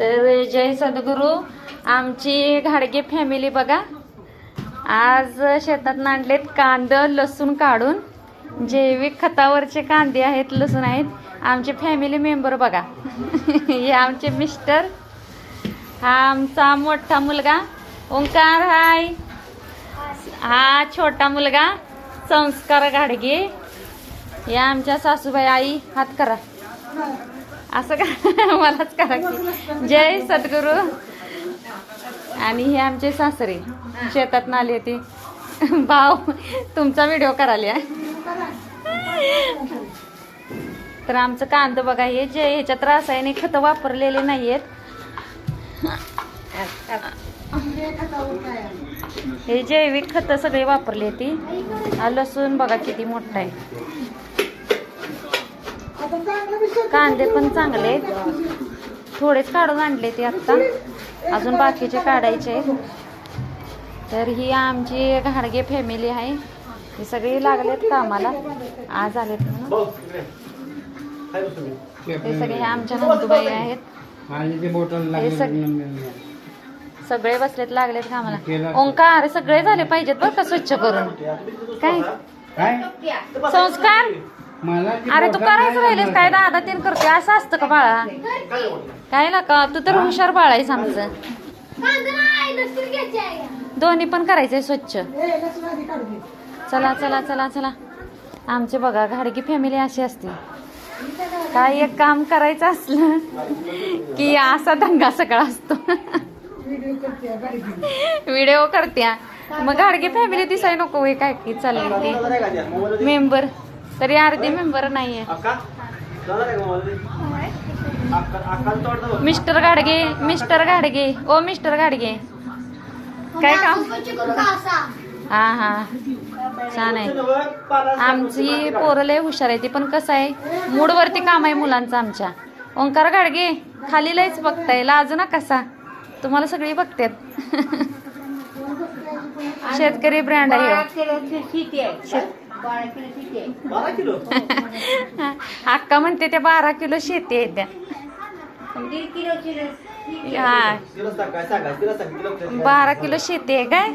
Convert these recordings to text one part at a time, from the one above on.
तर जय सद्गुरू. आमची घाडगे फॅमिली बघा. आज शेतात आणलेत कांद लसूण काढून. जैविक खतावरचे कांदे आहेत लसूण आहेत. आमचे फॅमिली मेंबर बघा. हे आमचे मिस्टर हा आमचा मोठा मुलगा. ओंकार हाय. हा छोटा मुलगा. संस्कार घाडगे. या आमच्या सासूबाई आई हात करा. असं का? मलाच करा की. जय सद्गुरू. आणि हे आमचे सासरे शेतात आली होती. भाव तुमचा व्हिडिओ करायला तर आमचं कांद बघा हे जे ह्याच्यात रासायनिक खतं वापरलेले नाहीयेत. हे जैविक खतं सगळे वापरले ती लसूण बघा किती मोठा आहे. कांदे पण चांगले आहेत. थोडेच काढून आणले ते आत्ता अजून बाकीचे काढायचे आहेत. तर ही आमची घाडगे फॅमिली आहे. हे सगळे लागलेत कामाला. आज आलेत हे सगळे आमच्या नंदुबाई आहेत. हे सगळे बसलेत लागलेत केलं. कामाला. ओंकार सगळे झाले पाहिजेत बरं का स्वच्छ करून? काय? संस्कार? मला ती अरे तू करायचं राहिलेस. काय दादा तीन करतोय? असं असतं का बाळा? काय ना का? तू तर हुशार बाळा आहेस आमचं. दोन्ही पण करायचंय स्वच्छ. चला चला चला चला. आमचे बघा घाडगी फॅमिली अशी असते. काय एक काम करायचं असलं की असा दंगा सगळा असतो. व्हिडिओ करत्या. मग घाडगी फॅमिली दिसाय नको होय काय की चालली ते? मेंबर तरी अर्धी मेंबर नाहीये. Mister Gadge mister Gadge. ओ मिस्टर गाडगे. काय काम? हा हा. छान आहे. आमची पोरं लय हुशार आहे ती पण कसं आहे मूडवरती काम आहे मुलांचं आमच्या. ओंकार गाडगे खाली लयच बघताय लाजू ना कसा तुम्हाला सगळी बघतात शेतकरी ब्रँड आहे. शेत- अक्का म्हणते त्या बारा किलो शेती आहे त्या. हा. बारा किलो शेती आहे काय?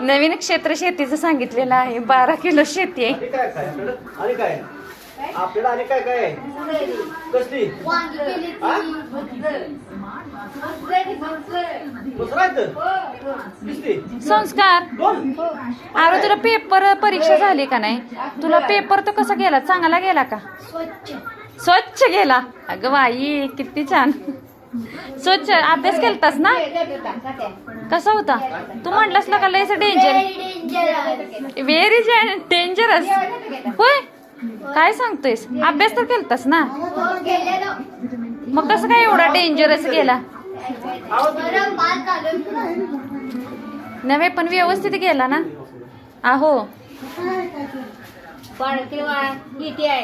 नवीन क्षेत्र शेतीचं सांगितलेलं आहे बारा किलो शेती आहे. आणि काय काय? आपल्याला आणि काय काय? कसली? संस्कार. अरे तुला पेपर परीक्षा झाली का नाही? तुला पेपर तो कसा गेला? चांगला गेला का? स्वच्छ. गेला? अगं बाई किती छान. स्वच्छ अभ्यास केलतास ना? कसा होता? तू म्हटलास ना का लयच डेंजर व्हेरी डेंजरस होय? काय सांगतोयस? अभ्यास तर केलतास ना? मग कसं काय एवढा डेंजरस गेला? नव्हे पण व्यवस्थित गेला ना? आहो.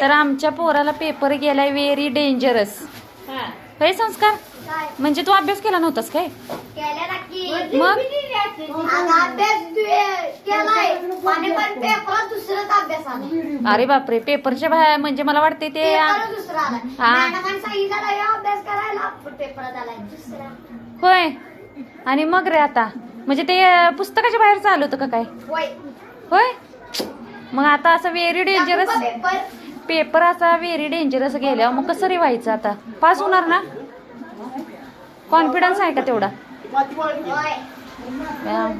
तर आमच्या पोराला पेपर गेलाय व्हेरी डेंजरस हे. संस्कार? म्हणजे तू अभ्यास केला नव्हतास काय? मग? अरे बापरे पेपरच्या बाहेर म्हणजे मला वाटते ते हा. होय. आणि मग रे आता? म्हणजे ते पुस्तकाच्या बाहेर चालू होतं का काय? होय. मग आता असं व्हेरी डेंजरस पेपर? असा व्हेरी डेंजरस गेल्यावर मग कसं रिवायचं आता? पास होणार ना? कॉन्फिडन्स आहे का तेवढा?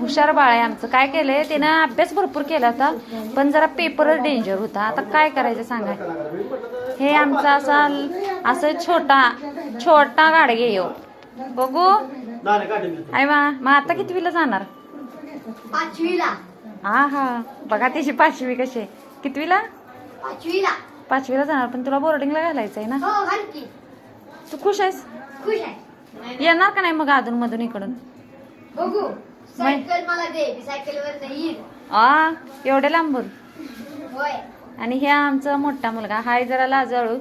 हुशार बाळ आहे आमचं. काय केलंय? त्यानं अभ्यास भरपूर केला होता पण जरा पेपरच डेंजर होता. आता काय करायचं सांगा? हे आमचं असा असं छोटा छोटा गाडगे येऊ बघू. नाही काढून आई मा मग आता कितवीला जाणार? पाचवीला. हा हा. बघा त्याची पाचवी कशी आहे. कितवीला? पाचवीला. पाचवीला जाणार पण तुला बोर्डिंगला घालायचं आहे ना? हो तू खुश आहेस? खुश आहे. येणार का नाही मग अधून मधून इकडून? बघू. सायकल मला दे. मी सायकलवर नाही आ एवढे लांबून? होय. आणि हे आमचा मोठा मुलगा. हाय जरा लाजाळू.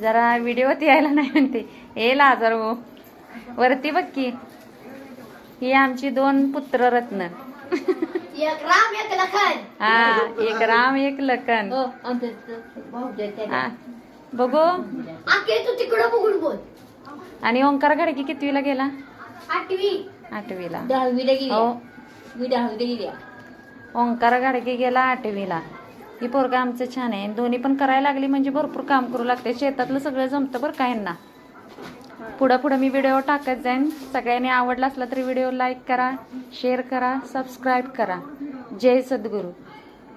जरा व्हिडिओत यायला नाही म्हणते. हे लाजाळू. वरती बघ की. ही आमची दोन पुत्र रत्न. एक राम एक लखन. हा एक राम एक लखन. हा. बघू. आके तू तिकडं बघून बोल. आणि ओंकार घडकी कितवीला गेला? आठवी. आठवीला. दहावीला गेली हो. मी दहावीला गेली ओंकार घाडगे गेला आठवीला. ही पोरगा आमचं छान आहे. दोन्ही पण करायला लागली म्हणजे भरपूर काम करू लागते. शेतातलं सगळं जमतं बरं का यांना पुढं पुढं मी व्हिडिओ टाकत जाईन. सगळ्यांनी आवडला असला तरी व्हिडिओ लाईक करा शेअर करा सबस्क्राईब करा. जय सद्गुरू.